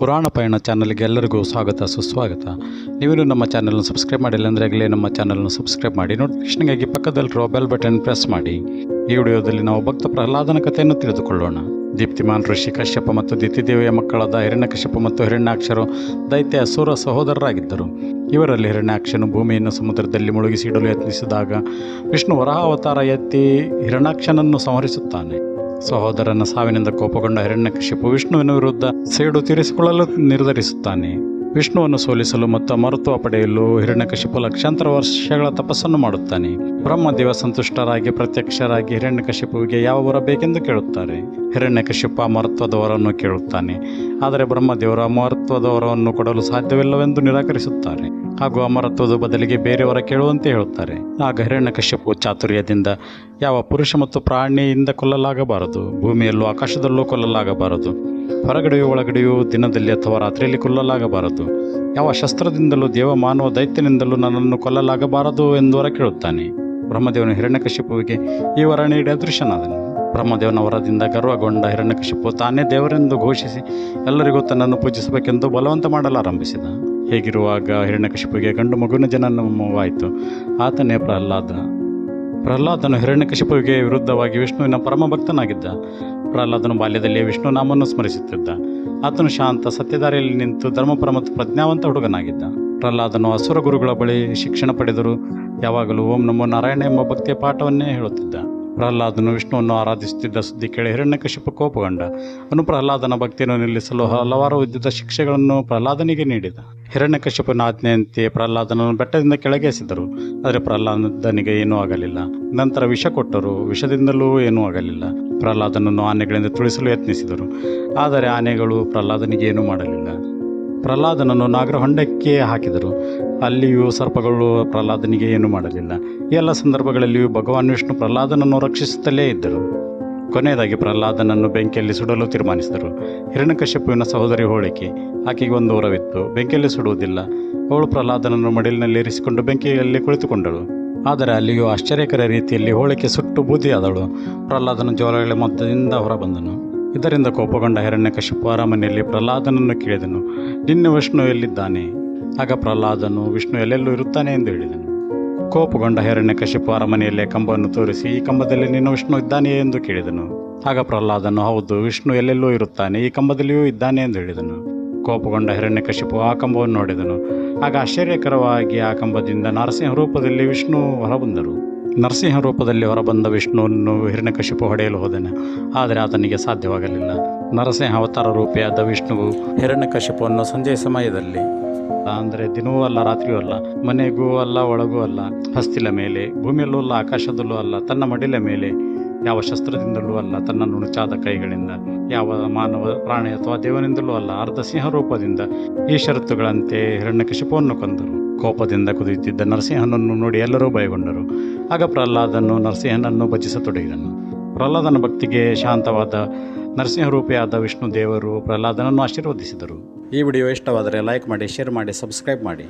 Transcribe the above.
ಪುರಾಣ ಪಯಣ ಚಾನಲ್ಗೆ ಎಲ್ಲರಿಗೂ ಸ್ವಾಗತ, ಸುಸ್ವಾಗತ. ನೀವೇನು ನಮ್ಮ ಚಾನಲ್ನ ಸಬ್ಸ್ಕ್ರೈಬ್ ಮಾಡಿಲ್ಲ ಅಂದರೆ ಆಗಲೇ ನಮ್ಮ ಚಾನಲ್ನ ಸಬ್ಸ್ಕ್ರೈಬ್ ಮಾಡಿ, ನೋಟಿಫಿಕೇಷನ್ಗಾಗಿ ಪಕ್ಕದಲ್ಲಿರುವ ಬೆಲ್ ಬಟನ್ ಪ್ರೆಸ್ ಮಾಡಿ. ಈ ವಿಡಿಯೋದಲ್ಲಿ ನಾವು ಭಕ್ತ ಪ್ರಹ್ಲಾದನ ಕಥೆಯನ್ನು ತಿಳಿದುಕೊಳ್ಳೋಣ. ದೀಪ್ತಿಮಾನ್, ಋಷಿ ಕಶ್ಯಪ ಮತ್ತು ದಿತಿದೇವಿಯ ಮಕ್ಕಳಾದ ಹಿರಣ್ಯಕಶ್ಯಪ ಮತ್ತು ಹಿರಣ್ಯಾಕ್ಷರು ದೈತ್ಯ ಅಸುರ ಸಹೋದರರಾಗಿದ್ದರು. ಇವರಲ್ಲಿ ಹಿರಣ್ಯಾಕ್ಷನು ಭೂಮಿಯನ್ನು ಸಮುದ್ರದಲ್ಲಿ ಮುಳುಗಿಸಿಡಲು ಯತ್ನಿಸಿದಾಗ ವಿಷ್ಣು ವರಹಾವತಾರ ಎತ್ತಿ ಹಿರಣ್ಯಾಕ್ಷನನ್ನು ಸಂಹರಿಸುತ್ತಾನೆ. ಸಹೋದರನ ಸಾವಿನಿಂದ ಕೋಪಗೊಂಡ ಹಿರಣ್ಯಕಶಿಪು ವಿಷ್ಣುವಿನ ವಿರುದ್ಧ ಸೇಡು ತೀರಿಸಿಕೊಳ್ಳಲು ನಿರ್ಧರಿಸುತ್ತಾನೆ. ವಿಷ್ಣುವನ್ನು ಸೋಲಿಸಲು ಮತ್ತು ಮರುತ್ವ ಪಡೆಯಲು ಹಿರಣ್ಯಕಶಿಪು ಲಕ್ಷಾಂತರ ವರ್ಷಗಳ ತಪಸ್ಸನ್ನು ಮಾಡುತ್ತಾನೆ. ಬ್ರಹ್ಮದೇವ ಸಂತುಷ್ಟರಾಗಿ ಪ್ರತ್ಯಕ್ಷರಾಗಿ ಹಿರಣ್ಯಕಶಿಪುವಿಗೆ ಯಾವ ವರ ಬೇಕೆಂದು ಕೇಳುತ್ತಾರೆ. ಹಿರಣ್ಯಕಶಿಪ ಮಹತ್ವದ ವರವನ್ನು ಕೇಳುತ್ತಾನೆ. ಆದರೆ ಬ್ರಹ್ಮದೇವರು ಅಮರತ್ವದ ವರವನ್ನು ಕೊಡಲು ಸಾಧ್ಯವಿಲ್ಲವೆಂದು ನಿರಾಕರಿಸುತ್ತಾರೆ. ಹಾಗೂ ಅಮರತ್ವದ ಬದಲಿಗೆ ಬೇರೆಯವರ ಕೇಳುವಂತೆ ಹೇಳುತ್ತಾರೆ. ಆಗ ಹಿರಣ್ಯಕಶಿಪು ಚಾತುರ್ಯದಿಂದ ಯಾವ ಪುರುಷ ಮತ್ತು ಪ್ರಾಣಿಯಿಂದ ಕೊಲ್ಲಲಾಗಬಾರದು. ಭೂಮಿಯಲ್ಲೂ ಆಕಾಶದಲ್ಲೂ ಕೊಲ್ಲಲಾಗಬಾರದು. ಹೊರಗಡೆಯೂ ಒಳಗಡೆಯೂ ದಿನದಲ್ಲಿ ಅಥವಾ ರಾತ್ರಿಯಲ್ಲಿ ಕೊಲ್ಲಲಾಗಬಾರದು. ಯಾವ ಶಸ್ತ್ರದಿಂದಲೂ ದೇವ ಮಾನವ ದೈತ್ಯನಿಂದಲೂ ನನ್ನನ್ನು ಕೊಲ್ಲಲಾಗಬಾರದು ಎಂದು ವರ ಕೇಳುತ್ತಾನೆ ಬ್ರಹ್ಮದೇವನು ಹಿರಣ್ಯಕಶಿಪುವಿಗೆ ಈ ವರ ನೀಡಿ ಅದೃಶ್ಯನಾದನು ಬ್ರಹ್ಮದೇವನ ವರದಿಂದ ಗರ್ವಗೊಂಡ ಹಿರಣ್ಯಕಶಿಪು ತಾನೇ ದೇವರೆಂದು ಘೋಷಿಸಿ, ಎಲ್ಲರಿಗೂ ತನ್ನನ್ನು ಪೂಜಿಸಬೇಕೆಂದು ಬಲವಂತ ಮಾಡಲಾರಂಭಿಸಿದ. ಹೇಗಿರುವಾಗ ಹಿರಣ್ಯಕಶಿಪುವಿಗೆ ಗಂಡು ಮಗುವಿನ ಜನನವಾಯಿತು ಆತನೇ ಪ್ರಹ್ಲಾದ. ಪ್ರಹ್ಲಾದನು ಹಿರಣ್ಯಕಶಿಪುವಿಗೆ ವಿರುದ್ಧವಾಗಿ ವಿಷ್ಣುವಿನ ಪರಮ ಭಕ್ತನಾಗಿದ್ದ ಪ್ರಹ್ಲಾದನು ಬಾಲ್ಯದಲ್ಲಿ ವಿಷ್ಣು ನಾಮವನ್ನು ಸ್ಮರಿಸುತ್ತಿದ್ದ. ಆತನು ಶಾಂತ ಸತ್ಯದಾರಿಯಲ್ಲಿ ನಿಂತು ಧರ್ಮಪರ ಮತ್ತು ಪ್ರಜ್ಞಾವಂತ ಹುಡುಗನಾಗಿದ್ದ. ಪ್ರಹ್ಲಾದನು ಅಸುರ ಗುರುಗಳ ಬಳಿ ಶಿಕ್ಷಣ ಪಡೆದರು ಯಾವಾಗಲೂ ಓಂ ನಮೋ ನಾರಾಯಣ ಎಂಬ ಭಕ್ತಿಯ ಪಾಠವನ್ನೇ ಹೇಳುತ್ತಿದ್ದ. ಪ್ರಹ್ಲಾದನು ವಿಷ್ಣುವನ್ನು ಆರಾಧಿಸುತ್ತಿದ್ದ ಸುದ್ದಿ ಕೇಳಿ ಹಿರಣ್ಯಕಶಿಪು ಕೋಪಗೊಂಡ. ಅವನು ಪ್ರಹ್ಲಾದನ ಭಕ್ತಿಯನ್ನು ನಿಲ್ಲಿಸಲು ಹಲವಾರು ವಿದ್ಯುತ್ ಶಿಕ್ಷೆಗಳನ್ನು ಪ್ರಹ್ಲಾದನಿಗೆ ನೀಡಿದ. ಹಿರಣ್ಯಕಶಿಪನ ಆಜ್ಞೆಯಂತೆ ಪ್ರಹ್ಲಾದನನ್ನು ಬೆಟ್ಟದಿಂದ ಕೆಳಗೆ ಎಸೆದರು. ಆದರೆ ಪ್ರಹ್ಲಾದನಿಗೆ ಏನೂ ಆಗಲಿಲ್ಲ. ನಂತರ ವಿಷ ಕೊಟ್ಟರು. ವಿಷದಿಂದಲೂ ಏನೂ ಆಗಲಿಲ್ಲ. ಪ್ರಹ್ಲಾದನನ್ನು ಆನೆಗಳಿಂದ ತುಳಿಸಲು ಯತ್ನಿಸಿದರು. ಆದರೆ ಆನೆಗಳು ಪ್ರಹ್ಲಾದನಿಗೆ ಏನೂ ಮಾಡಲಿಲ್ಲ. ಪ್ರಹ್ಲಾದನನ್ನು ನಾಗರಹೊಂಡಕ್ಕೆ ಹಾಕಿದರು. ಅಲ್ಲಿಯೂ ಸರ್ಪಗಳು ಪ್ರಹ್ಲಾದನಿಗೆ ಏನೂ ಮಾಡಲಿಲ್ಲ. ಎಲ್ಲ ಸಂದರ್ಭಗಳಲ್ಲಿಯೂ ಭಗವಾನ್ ವಿಷ್ಣು ಪ್ರಹ್ಲಾದನನ್ನು ರಕ್ಷಿಸುತ್ತಲೇ ಇದ್ದರು. ಕೊನೆಯದಾಗಿ ಪ್ರಹ್ಲಾದನನ್ನು ಬೆಂಕಿಯಲ್ಲಿ ಸುಡಲು ತೀರ್ಮಾನಿಸಿದರು. ಹಿರಣ್ಯಕಶ್ಯಪುವಿನ ಸಹೋದರಿ ಹೋಳಿಕೆ, ಆಕೆಗೆ ಒಂದು ಊರವಿತ್ತು. ಬೆಂಕಿಯಲ್ಲಿ ಸುಡುವುದಿಲ್ಲ. ಅವಳು ಪ್ರಹ್ಲಾದನನ್ನು ಮಡಿಲಿನಲ್ಲಿ ಇರಿಸಿಕೊಂಡು ಬೆಂಕಿಯಲ್ಲಿ ಕುಳಿತುಕೊಂಡಳು. ಆದರೆ ಅಲ್ಲಿಯೂ ಆಶ್ಚರ್ಯಕರ ರೀತಿಯಲ್ಲಿ ಹೋಳಿಕೆ ಸುಟ್ಟು ಬೂದಿಯಾದಳು. ಪ್ರಹ್ಲಾದನ ಜ್ವರಗಳ ಮೊತ್ತದಿಂದ ಹೊರಬಂದನು. ಇದರಿಂದ ಕೋಪಗೊಂಡ ಹಿರಣ್ಯಕಶಿಪು ಅರಮನೆಯಲ್ಲಿ ಪ್ರಹ್ಲಾದನನ್ನು ಕೇಳಿದನು. ನಿನ್ನೆ ವಿಷ್ಣು ಎಲ್ಲಿದ್ದಾನೆ? ಆಗ ಪ್ರಹ್ಲಾದನು, ವಿಷ್ಣು ಎಲ್ಲೆಲ್ಲೂ ಇರುತ್ತಾನೆ ಎಂದು ಹೇಳಿದನು. ಕೋಪಗೊಂಡ ಹಿರಣ್ಯಕಶಿಪು ಅರಮನೆಯಲ್ಲೇ ಕಂಬವನ್ನು ತೋರಿಸಿ, ಈ ಕಂಬದಲ್ಲಿ ನಿನ್ನ ವಿಷ್ಣು ಇದ್ದಾನೆಯೇ ಎಂದು ಕೇಳಿದನು. ಆಗ ಪ್ರಹ್ಲಾದನು, ಹೌದು, ವಿಷ್ಣು ಎಲ್ಲೆಲ್ಲೂ ಇರುತ್ತಾನೆ, ಈ ಕಂಬದಲ್ಲಿಯೂ ಇದ್ದಾನೆ ಎಂದು ಹೇಳಿದನು. ಕೋಪಗೊಂಡ ಹಿರಣ್ಯಕಶಿಪು ಆ ಕಂಬವನ್ನು ನೋಡಿದನು. ಆಗ ಆಶ್ಚರ್ಯಕರವಾಗಿ ಆ ಕಂಬದಿಂದ ನರಸಿಂಹ ರೂಪದಲ್ಲಿ ವಿಷ್ಣು ಹೊರಬಂದರು. ನರಸಿಂಹ ರೂಪದಲ್ಲಿ ಹೊರಬಂದ ವಿಷ್ಣುವನ್ನು ಹಿರಣ್ಯಕಶಿಪು ಹೊಡೆಯಲು ಹೋದನು. ಆದರೆ ಆತನಿಗೆ ಸಾಧ್ಯವಾಗಲಿಲ್ಲ. ನರಸಿಂಹ ಅವತಾರ ರೂಪಿಯಾದ ವಿಷ್ಣುವು ಹಿರಣ್ಯಕಶಿಪುವನ್ನು ಸಂಜೆಯ ಸಮಯದಲ್ಲಿ, ಅಂದರೆ ದಿನವೂ ಅಲ್ಲ, ರಾತ್ರಿಯೂ ಅಲ್ಲ, ಮನೆಗೂ ಅಲ್ಲ, ಒಳಗೂ ಅಲ್ಲ, ಹಸ್ತಿಲ ಮೇಲೆ, ಭೂಮಿಯಲ್ಲೂ ಅಲ್ಲ, ಆಕಾಶದಲ್ಲೂ ಅಲ್ಲ, ತನ್ನ ಮಡಿಲ ಮೇಲೆ, ಯಾವ ಶಸ್ತ್ರದಿಂದಲೂ ಅಲ್ಲ ತನ್ನ ನುಣುಚಾದ ಕೈಗಳಿಂದ, ಯಾವ ಮಾನವ ಪ್ರಾಣಿ ಅಥವಾ ದೇವನಿಂದಲೂ ಅಲ್ಲ, ಅರ್ಧ ಸಿಂಹ ರೂಪದಿಂದ ಈ ಷರತ್ತುಗಳಂತೆ ಹಿರಣ್ಯಕಶಿಪುವನ್ನು ಕೊಂದರು. ಕೋಪದಿಂದ ಕುದಿಯುತ್ತಿದ್ದ ನರಸಿಂಹನನ್ನು ನೋಡಿ ಎಲ್ಲರೂ ಭಯಗೊಂಡರು. ಆಗ ಪ್ರಹ್ಲಾದನು ನರಸಿಂಹನನ್ನು ಭಜಿಸತೊಡಗಿದನು. ಪ್ರಹ್ಲಾದನ ಭಕ್ತಿಗೆ ಶಾಂತವಾದ ನರಸಿಂಹ ರೂಪಿಯಾದ ವಿಷ್ಣು ದೇವರು ಪ್ರಹ್ಲಾದನನ್ನು ಆಶೀರ್ವದಿಸಿದರು. ಈ ವಿಡಿಯೋ ಇಷ್ಟವಾದರೆ ಲೈಕ್ ಮಾಡಿ, ಶೇರ್ ಮಾಡಿ, ಸಬ್ಸ್ಕ್ರೈಬ್ ಮಾಡಿ.